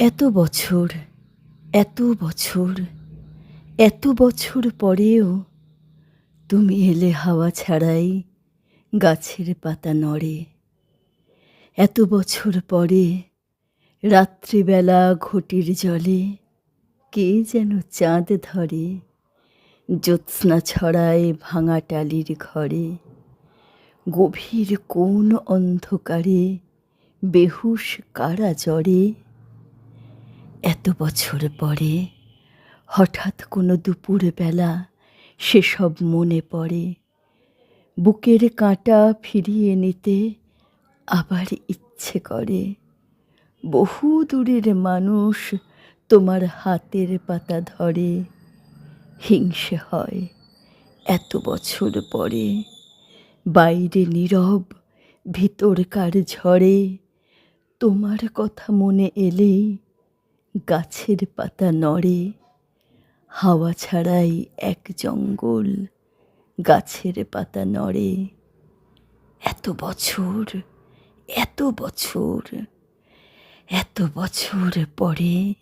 এত বছর এত বছর এত বছর পরেও তুমি এলে হাওয়া ছাড়াই গাছের পাতা নড়ে। এত বছর পরে রাত্রিবেলা ঘটির জলে কে যেন চাঁদ ধরে জ্যোৎস্না ছড়ায় ভাঙা টালির ঘরে। গভীর কোন অন্ধকারে বেহুশ কারা জড়ে? এত বছর পরে হঠাৎ কোনো দুপুর বেলা সেসব মনে পড়ে। বুকের কাঁটা ফিরিয়ে নিতে আবার ইচ্ছে করে। বহু দূরের মানুষ তোমার হাতের পাতা ধরে। হিংসে হয় এত বছর পরে। বাইরে নীরব, ভিতরকার ঝড়ে তোমার কথা মনে এলেই গাছের পাতা নড়ে, হাওয়া ছাড়াই এক জঙ্গল গাছের পাতা নড়ে। এত বছর এত বছর এত বছর পরে